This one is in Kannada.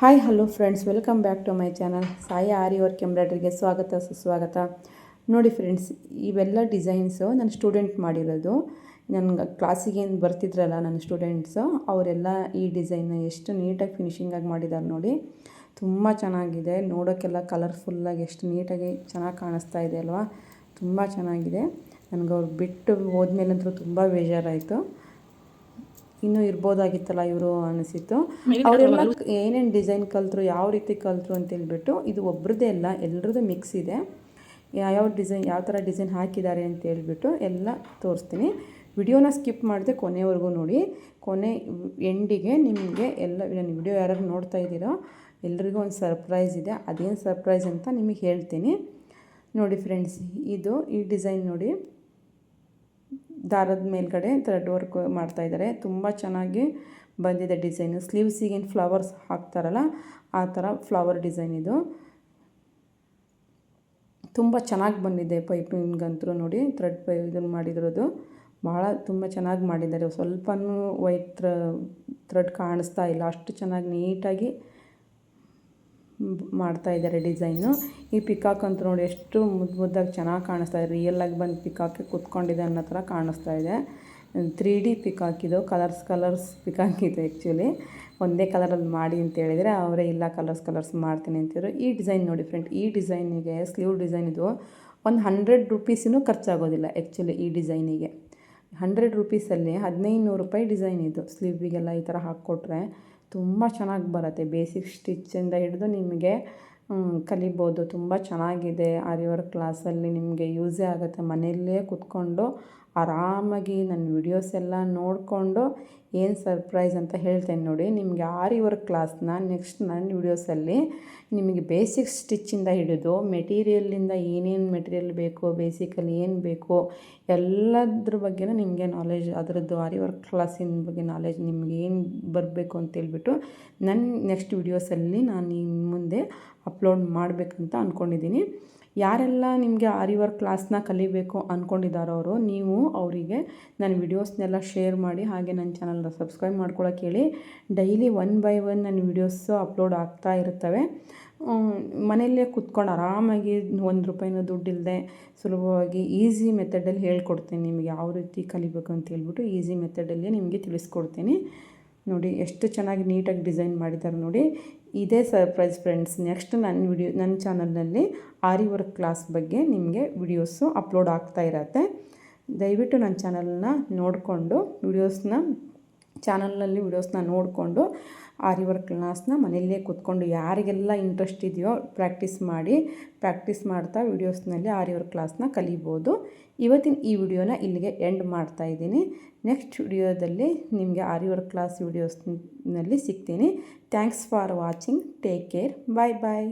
Hi hello friends welcome back to my channel Sai Aari work ಎಂಬ್ರಾಯ್ಡ್ರಿಗೆ ಸ್ವಾಗತ, ಸುಸ್ವಾಗತ. ನೋಡಿ ಫ್ರೆಂಡ್ಸ್ ಇವೆಲ್ಲ ಡಿಸೈನ್ಸು ನನ್ನ ಸ್ಟೂಡೆಂಟ್ ಮಾಡಿರೋದು. ನನ್ನ ಕ್ಲಾಸಿಗೆ ಏನು ಬರ್ತಿದ್ರಲ್ಲ ನನ್ನ ಸ್ಟೂಡೆಂಟ್ಸು ಅವರೆಲ್ಲ ಈ ಡಿಸೈನ್ನ ಎಷ್ಟು ನೀಟಾಗಿ ಫಿನಿಷಿಂಗಾಗಿ ಮಾಡಿದ್ದಾರೆ ನೋಡಿ. ತುಂಬ ಚೆನ್ನಾಗಿದೆ. ನೋಡೋಕ್ಕೆಲ್ಲ ಕಲರ್ಫುಲ್ಲಾಗಿ ಎಷ್ಟು ನೀಟಾಗಿ ಚೆನ್ನಾಗಿ ಕಾಣಿಸ್ತಾ ಇದೆ ಅಲ್ವಾ? ತುಂಬ ಚೆನ್ನಾಗಿದೆ. ನನಗೆ ಅವ್ರು ಬಿಟ್ಟು ಹೋದ್ಮೇಲಂತೂ ತುಂಬ ಬೇಜಾರಾಯಿತು. ಇನ್ನೂ ಇರ್ಬೋದಾಗಿತ್ತಲ್ಲ ಇವರು ಅನಿಸಿತ್ತು. ಅವರೆಲ್ಲ ಏನೇನು ಡಿಸೈನ್ ಕಲಿತ್ರು ಯಾವ ರೀತಿ ಕಲಿತ್ರು ಅಂತ ಹೇಳ್ಬಿಟ್ಟು ಇದು ಒಬ್ರದ್ದೇ ಅಲ್ಲ ಎಲ್ರದ್ದು ಮಿಕ್ಸ್ ಇದೆ. ಯಾವ್ಯಾವ ಡಿಸೈನ್ ಯಾವ ಥರ ಡಿಸೈನ್ ಹಾಕಿದ್ದಾರೆ ಅಂತ ಹೇಳ್ಬಿಟ್ಟು ಎಲ್ಲ ತೋರಿಸ್ತೀನಿ. ವಿಡಿಯೋನ ಸ್ಕಿಪ್ ಮಾಡಿದೆ ಕೊನೆವರೆಗೂ ನೋಡಿ. ಕೊನೆ ಎಂಡಿಗೆ ನಿಮಗೆ ಎಲ್ಲ ನಾನು ವಿಡಿಯೋ ಯಾರು ನೋಡ್ತಾ ಇದ್ದೀರೋ ಎಲ್ರಿಗೂ ಒಂದು ಸರ್ಪ್ರೈಸ್ ಇದೆ. ಅದೇನು ಸರ್ಪ್ರೈಸ್ ಅಂತ ನಿಮಗೆ ಹೇಳ್ತೀನಿ. ನೋಡಿ ಫ್ರೆಂಡ್ಸ್ ಇದು ಈ ಡಿಸೈನ್ ನೋಡಿ. ದಾರದ ಮೇಲ್ಗಡೆ ಥ್ರೆಡ್ ವರ್ಕ್ ಮಾಡ್ತಾಯಿದ್ದಾರೆ ತುಂಬ ಚೆನ್ನಾಗಿ ಬಂದಿದೆ ಡಿಸೈನು. ಸ್ಲೀವ್ಸಿಗೇನು ಫ್ಲವರ್ಸ್ ಹಾಕ್ತಾರಲ್ಲ, ಆ ಥರ ಫ್ಲವರ್ ಡಿಸೈನ್ ಇದು. ತುಂಬ ಚೆನ್ನಾಗಿ ಬಂದಿದೆ ಪೈಪಿಂಗಂತೂ ನೋಡಿ, ಥ್ರೆಡ್ ಪೈ ಇದನ್ನು ಮಾಡಿದಿರೋದು ಭಾಳ ತುಂಬ ಚೆನ್ನಾಗಿ ಮಾಡಿದ್ದಾರೆ. ಸ್ವಲ್ಪನೂ ವೈಟ್ ಥ್ರೆಡ್ ಕಾಣಿಸ್ತಾ ಇಲ್ಲ. ಅಷ್ಟು ಚೆನ್ನಾಗಿ ನೀಟಾಗಿ ಮಾಡ್ತಾ ಇದ್ದಾರೆ ಡಿಸೈನು. ಈ ಪಿಕಾಕ್ ಅಂತ ನೋಡಿ ಎಷ್ಟು ಮುದ್ದು ಮುದ್ದಾಗಿ ಚೆನ್ನಾಗಿ ಕಾಣಿಸ್ತಾ ಇದೆ. ರಿಯಲ್ಲಾಗಿ ಬಂದು ಪಿಕಾಕೆ ಕೂತ್ಕೊಂಡಿದೆ ಅನ್ನೋ ಥರ ಕಾಣಿಸ್ತಾ ಇದೆ. ತ್ರೀ ಡಿ ಪಿಕಾಕ್ ಇದು. ಕಲರ್ಸ್ ಕಲರ್ಸ್ ಪಿಕಾಕ್ ಇದೆ ಆ್ಯಕ್ಚುಲಿ ಒಂದೇ ಕಲರಲ್ಲಿ ಮಾಡಿ ಅಂತ ಹೇಳಿದರೆ ಅವರೇ ಇಲ್ಲ ಕಲರ್ಸ್ ಕಲರ್ಸ್ ಮಾಡ್ತೀನಿ ಅಂತಿದ್ರು ಈ ಡಿಸೈನ್ ನೋಡಿ ಫ್ರೆಂಡ್ ಈ ಡಿಸೈನಿಗೆ ಸ್ಲೀವ್ ಡಿಸೈನ್ ಇದು ಒಂದು ಹಂಡ್ರೆಡ್ ರುಪೀಸಿನೂ ಖರ್ಚಾಗೋದಿಲ್ಲ ಆ್ಯಕ್ಚುಲಿ ಈ ಡಿಸೈನಿಗೆ. ಹಂಡ್ರೆಡ್ ರುಪೀಸಲ್ಲಿ ಹದಿನೈದು ನೂರು ರೂಪಾಯಿ ಡಿಸೈನ್ ಇದು. ಸ್ಲೀವಿಗೆಲ್ಲ ಈ ಥರ ಹಾಕ್ಕೊಟ್ರೆ ತುಂಬ ಚೆನ್ನಾಗಿ ಬರುತ್ತೆ. ಬೇಸಿಕ್ ಸ್ಟಿಚ್ಚಿಂದ ಹಿಡಿದು ನಿಮಗೆ ಕಲಿಬೋದು. ತುಂಬ ಚೆನ್ನಾಗಿದೆ. ಆರಿ ವರ್ಕ್ ಕ್ಲಾಸಲ್ಲಿ ನಿಮಗೆ ಯೂಸೇ ಆಗುತ್ತೆ. ಮನೆಯಲ್ಲೇ ಕೂತ್ಕೊಂಡು ಆರಾಮಾಗಿ ನನ್ನ ವಿಡಿಯೋಸ್ ಎಲ್ಲ ನೋಡಿಕೊಂಡು ಏನು ಸರ್ಪ್ರೈಸ್ ಅಂತ ಹೇಳ್ತೇನೆ ನೋಡಿ. ನಿಮಗೆ ಆರಿ ವರ್ಕ್ ಕ್ಲಾಸ್ನ ನೆಕ್ಸ್ಟ್ ನನ್ನ ವಿಡಿಯೋಸಲ್ಲಿ ನಿಮಗೆ ಬೇಸಿಕ್ ಸ್ಟಿಚ್ಚಿಂದ ಹಿಡಿದು ಮೆಟೀರಿಯಲ್ಲಿಂದ ಏನೇನು ಮೆಟೀರಿಯಲ್ ಬೇಕು, ಬೇಸಿಕಲ್ಲಿ ಏನು ಬೇಕು ಎಲ್ಲದ್ರ ಬಗ್ಗೆನೂ ನಿಮಗೆ ನಾಲೆಜ್ ಅದರದ್ದು ಆರಿ ವರ್ಕ್ ಕ್ಲಾಸಿನ ಬಗ್ಗೆ ನಾಲೆಜ್ ನಿಮ್ಗೆ ಏನು ಬರಬೇಕು ಅಂತೇಳ್ಬಿಟ್ಟು ನನ್ನ ನೆಕ್ಸ್ಟ್ ವಿಡಿಯೋಸಲ್ಲಿ ನಾನು ಇನ್ನು ಮುಂದೆ ಅಪ್ಲೋಡ್ ಮಾಡಬೇಕಂತ ಅಂದ್ಕೊಂಡಿದ್ದೀನಿ ಯಾರೆಲ್ಲ ನಿಮಗೆ ಆರಿ ವರ್ಕ್ ಕ್ಲಾಸ್ನ ಕಲಿಬೇಕು ಅಂದ್ಕೊಂಡಿದ್ದಾರೋ ಅವರು, ನೀವು ಅವರಿಗೆ ನನ್ನ ವಿಡಿಯೋಸ್ನೆಲ್ಲ ಶೇರ್ ಮಾಡಿ, ಹಾಗೆ ನನ್ನ ಚಾನಲ್ನ ಸಬ್ಸ್ಕ್ರೈಬ್ ಮಾಡ್ಕೊಳಕ್ಕೆ ಹೇಳಿ. ಡೈಲಿ ಒನ್ ಬೈ ಒನ್ ನನ್ನ ವೀಡಿಯೋಸು ಅಪ್ಲೋಡ್ ಆಗ್ತಾ ಇರ್ತವೆ. ಮನೆಯಲ್ಲೇ ಕುತ್ಕೊಂಡು ಆರಾಮಾಗಿ ಒಂದು ರೂಪಾಯಿನೂ ದುಡ್ಡಿಲ್ಲದೆ ಸುಲಭವಾಗಿ ಈಸಿ ಮೆಥಡಲ್ಲಿ ಹೇಳ್ಕೊಡ್ತೀನಿ ನಿಮಗೆ ಯಾವ ರೀತಿ ಕಲಿಬೇಕು ಅಂತ ಹೇಳ್ಬಿಟ್ಟು ಈಸಿ ಮೆಥಡಲ್ಲಿ ನಿಮಗೆ ತಿಳಿಸ್ಕೊಡ್ತೀನಿ. ನೋಡಿ ಎಷ್ಟು ಚೆನ್ನಾಗಿ ನೀಟಾಗಿ ಡಿಸೈನ್ ಮಾಡಿದ್ದಾರೆ ನೋಡಿ. ಇದೇ ಸರ್ಪ್ರೈಸ್ ಫ್ರೆಂಡ್ಸ್, ನೆಕ್ಸ್ಟ್ ನನ್ನ ವಿಡಿಯೋ, ನನ್ನ ಚಾನಲ್ನಲ್ಲಿ ಆರಿ ವರ್ಕ್ ಕ್ಲಾಸ್ ಬಗ್ಗೆ ನಿಮಗೆ ವಿಡಿಯೋಸು ಅಪ್ಲೋಡ್ ಆಗ್ತಾ ಇರತ್ತೆ. ದಯವಿಟ್ಟು ನನ್ನ ಚಾನಲ್ನ ನೋಡಿಕೊಂಡು, ವಿಡಿಯೋಸ್ನ, ಚಾನಲ್ನಲ್ಲಿ ವಿಡಿಯೋಸ್ನ ನೋಡಿಕೊಂಡು ಆರಿ ವರ್ಕ್ ಕ್ಲಾಸ್ನ ಮನೆಯಲ್ಲೇ ಕೂತ್ಕೊಂಡು ಯಾರಿಗೆಲ್ಲ ಇಂಟ್ರೆಸ್ಟ್ ಇದೆಯೋ ಪ್ರಾಕ್ಟೀಸ್ ಮಾಡಿ ಪ್ರಾಕ್ಟೀಸ್ ಮಾಡ್ತಾ ವಿಡಿಯೋಸ್ನಲ್ಲಿ ಆರಿ ವರ್ಕ್ ಕ್ಲಾಸ್ನ ಕಲಿಬೋದು. ಇವತ್ತಿನ ಈ ವಿಡಿಯೋನ ಇಲ್ಲಿಗೆ ಎಂಡ್ ಮಾಡ್ತಾ ಇದ್ದೀನಿ. ನೆಕ್ಸ್ಟ್ ವಿಡಿಯೋದಲ್ಲಿ ನಿಮಗೆ ಆರಿ ವರ್ಕ್ ಕ್ಲಾಸ್ ವಿಡಿಯೋಸ್ನಲ್ಲಿ ಸಿಗ್ತೀನಿ. Thanks for watching take care bye bye